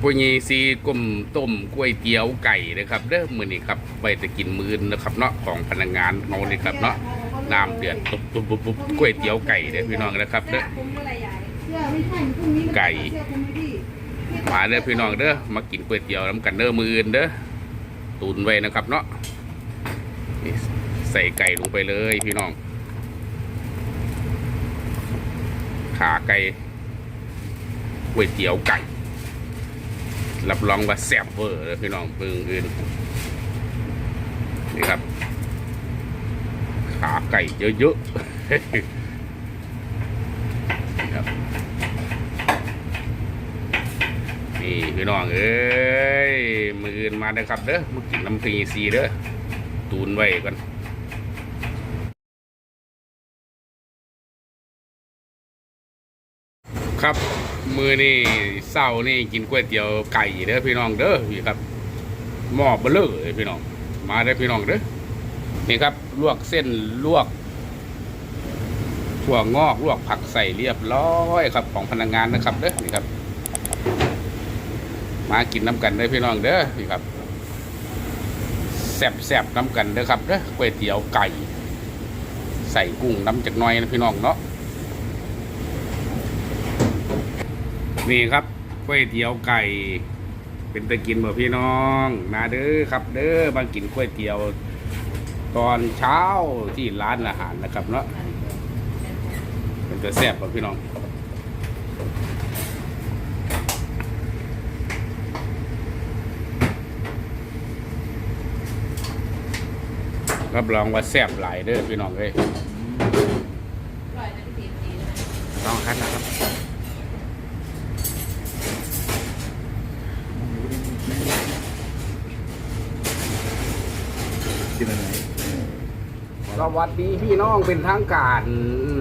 ปุญญีซีกลมต้มก๋วยเตี๋ยวไก่นะครับเด้อมื้อนี้ครับไปจะกินมื้อนะครับเนาะของพนักงานเฮานี่ครับเนาะน้ำเดือดปุ๊บปุ๊บปุ๊บก๋วยเตี๋ยวไก่เด้อพี่น้องนะครับเด้อไก่มาเด้อพี่น้องเด้อมากินก๋วยเตี๋ยวน้ำกันเด้อมื้ออื่นเด้อตุนไว้นะครับเนาะใส่ไก่ลงไปเลยพี่น้อง ขาไก่ก๋วยเตี๋ยวไก่ รับรองว่าแซ่บเวอร์เลยพี่น้องเบิ่งอื่นนี่ครับ ขาไก่เยอะๆนี่ครับนี่พี่น้องเอ้ยมืออื่นมาเด้อครับเด้อมากินน้ำพริกซีเด้อตูนไว้ก่อนครับ มือนี่เศร้านี่กินก๋วยเตี๋ยวไก่เด้อพี่น้องเด้อพี่ครับหม้อเบลอเลยพี่น้อง มาเด้อพี่น้องเด้อนี่ครับลวกเส้นลวกถั่วงอกลวกผักใส่เรียบร้อยครับของพนักงานนะครับเด้อนี่ครับ มากินน้ำกันเด้อพี่น้องเด้อพี่ครับแซ่บแซบๆน้ำกันเด้อครับเด้อก๋วยเตี๋ยวไก่ ใส่กุ้งน้ำจากน้อยนะพี่น้องเนาะ นี่ครับก๋วยเตี๋ยวไก่ เป็นตะกินบ่พี่น้องนาเด้อครับ เด้อมากินก๋วยเตี๋ยว ตอนเช้าที่ร้านอาหารนะครับเนาะเป็นตัวแซ่บบ่พี่น้องรับรองว่าแซ่บหลายเด้อพี่น้องเอ้ยลองคัดนะครับ กินอะไร ส วัสดีพี่น้องเป็นทางการ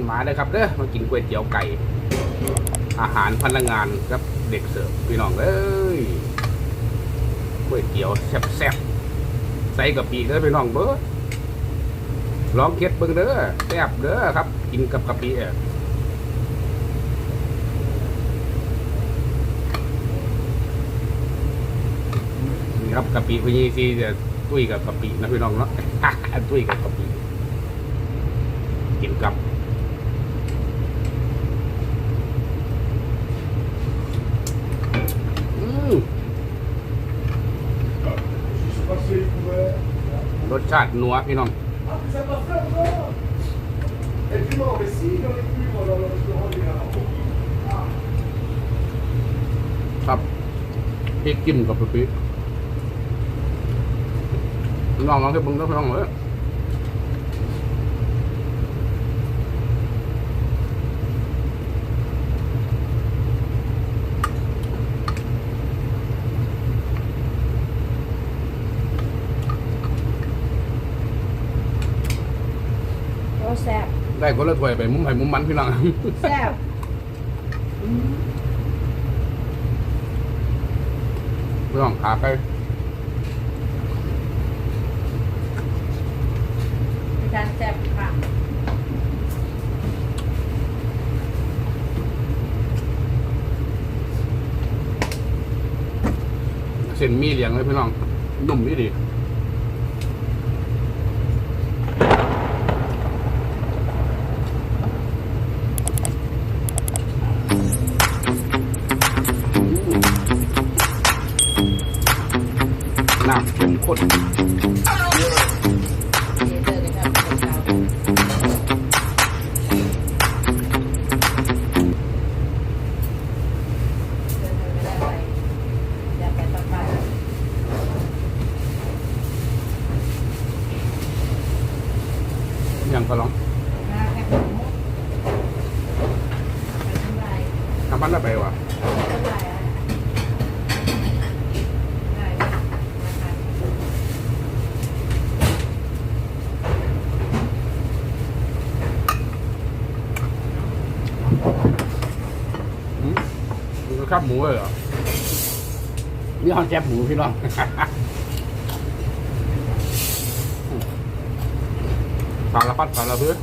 มาเลยครับเด้อมากินก๋วยเตี๋ยวไก่ อาหารพนักงานครับเด็กเสิร์ฟพี่น้องเอ้ยก๋วยเตี๋ยวแซ่บๆใส่กะปิเด้อพี่น้องเบ้อลองเค็ดเบิ่งเด้อแซ่บเด้อครับ กินกับกะปิอะนี่ครับกะปิพี่ซีจะตุ้ยกับกะปินะพี่น้องเนาะตุ้ยกับกะปิ กินกับรสชาตินัวพี่น้องครับพี่กินกับพี่น้องลองให้บึงแล้วพี่น้องเลย ได้คนละถ้วยไปมุมไผ่มุมมันพี่น้อง แซ่บพี่น้องขาไก่เป็นการแซ่บค่ะเส้นหมีเหลียงเลยพี่น้องนุ่มนี่ดี ทำมันละไปวะทำไรอะได้นะคะอืมมันก็ข้าวหมูเลยเหรอนี่ฮอนแจ๊บหมูพี่น้องสารพัดสารพืช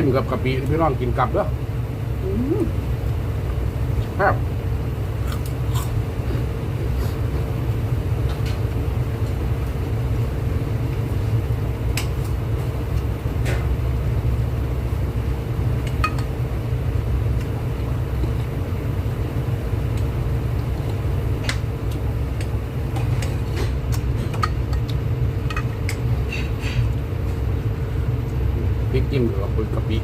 จิ้มกับกะปิพี่น้องกินกับเด้ออืมครับ พริกจิ้มกับกะปิ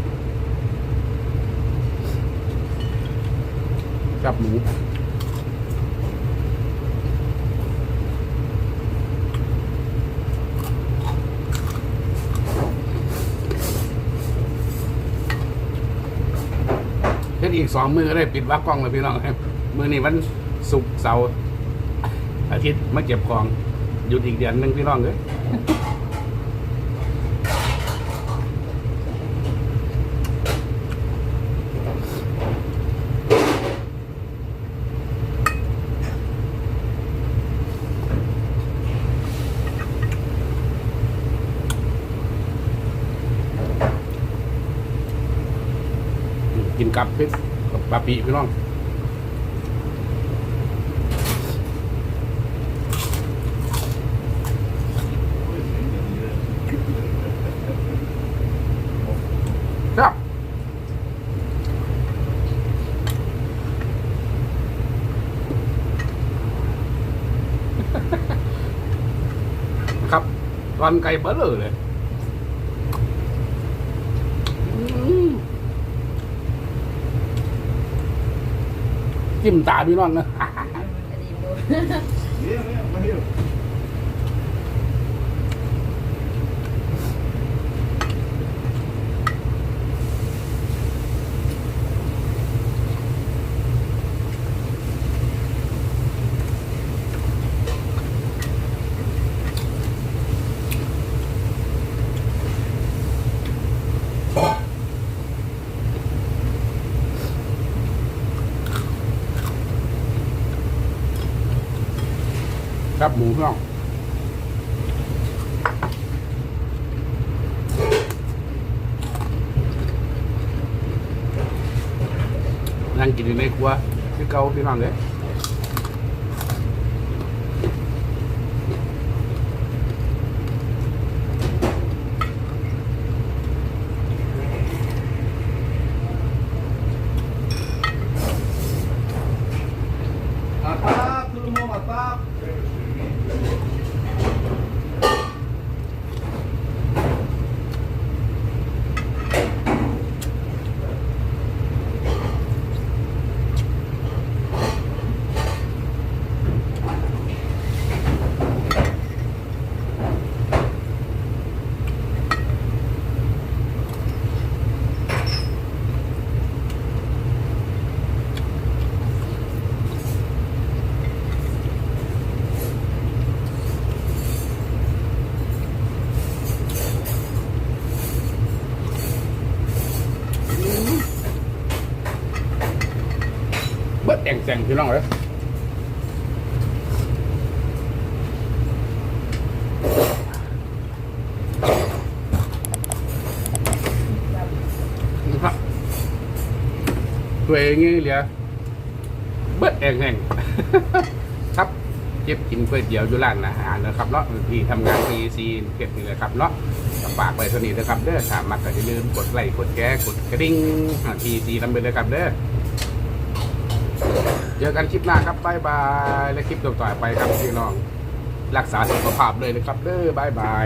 กับหมูเฮ็ดอีกสองมือก็ได้ปิดวักกล้องเลยพี่น้องครับมือนี้วันศุกร์เสาร์อาทิตย์มาเก็บของหยุดอีกเดือนหนึงพี่น้องเลย กับพริกกับปาปีพี่น้องครับครับตอนไก่เบลอเลย จิ้มตาพี่น้องนะ ครับหมูพี่น้องนั่งกินอยู่ในครัวพี่เกาพี่น้องเลย แองแสงพี่น้องเลยนะครับตัวเองนี่เหลือเบิดแองแห่งครับเก็บกินก๋วยเตี๋ยวอยู่ร้านอาหารนะครับเนาะที่ทำงาน PEC เก็บนี่เลยครับเนาะฝากไว้เท่านี้นะครับเด้อถามักก็อย่าลืมกดไลค์กดแชร์กดกระดิ่ง PEC นำไปเลยครับเด้อ เจอกันคลิปหน้าครับบายบาย และคลิปต่อๆไปครับพี่น้อง รักษาสุขภาพเลยนะครับเด้อบายบาย